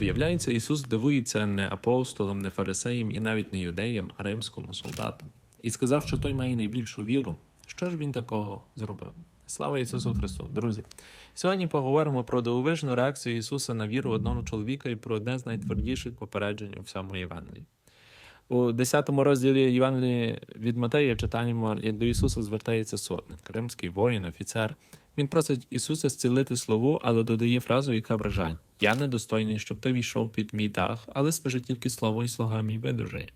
Виявляється, Ісус дивується не апостолам, не фарисеям і навіть не юдеям, а римському солдату. І сказав, що той має найбільшу віру. Що ж він такого зробив? Слава Ісусу Христу! Друзі! Сьогодні поговоримо про дивовижну реакцію Ісуса на віру одного чоловіка і про одне з найтвердіших попереджень у всьому Євангелії. У 10 розділі Євангелії від Матея читаємо, як до Ісуса звертається сотник, римський воїн, офіцер. Він просить Ісуса зцілити слову, але додає фразу, яка вражає: Я недостойний, щоб ти війшов під мій дах, але скажи тільки слово і слуга мій видужає.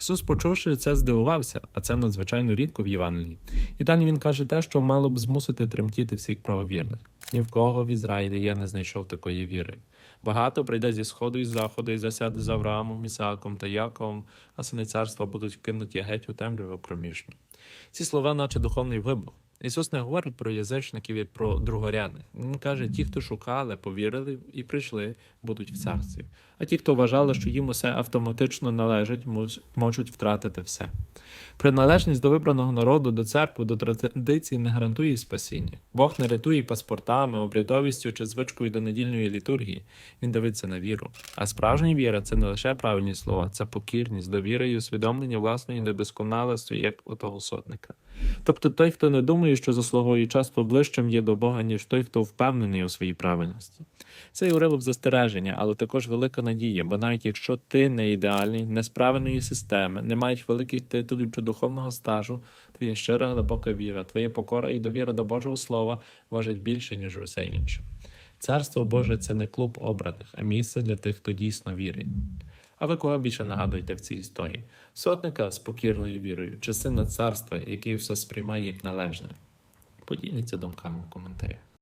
Ісус, почувши це, здивувався, а це надзвичайно рідко в Євангелії. І далі він каже те, що мало б змусити тремтіти всіх правовірних. Ні в кого в Ізраїлі я не знайшов такої віри. Багато прийде зі сходу і заходу, і засяде з Авраамом, Ісааком та Яковом, а сини царства будуть вкинуті геть у темряву проміжну. Ці слова, наче духовний вибух. Ісус не говорить про язичників і про другорядних. Він каже, ті, хто шукали, повірили і прийшли, будуть в царстві. А ті, хто вважали, що їм усе автоматично належить, можуть втратити все. Приналежність до вибраного народу, до церкви, до традицій не гарантує спасіння. Бог не рятує паспортами, обрядовістю чи звичкою до недільної літургії. Він дивиться на віру. А справжня віра це не лише правильні слова, це покірність, довіра і усвідомлення власної недосконалості, як у того сотника. Тобто той, хто не думає, що заслуговує часто ближчим є до Бога, ніж той, хто впевнений у своїй правильності. Це уривок застереження, але також велика надія, бо навіть якщо ти не ідеальний, не з правильної системи, не маєш великих титулів чи духовного стажу, твоя щира глибока віра, твоя покора і довіра до Божого Слова важить більше, ніж усе інше. Царство Боже це не клуб обраних, а місце для тих, хто дійсно вірить. А ви кого більше нагадуєте в цій історії? Сотника з покірною вірою, чи сина царства, який все сприймає як належне? Поділіться думками в коментарях.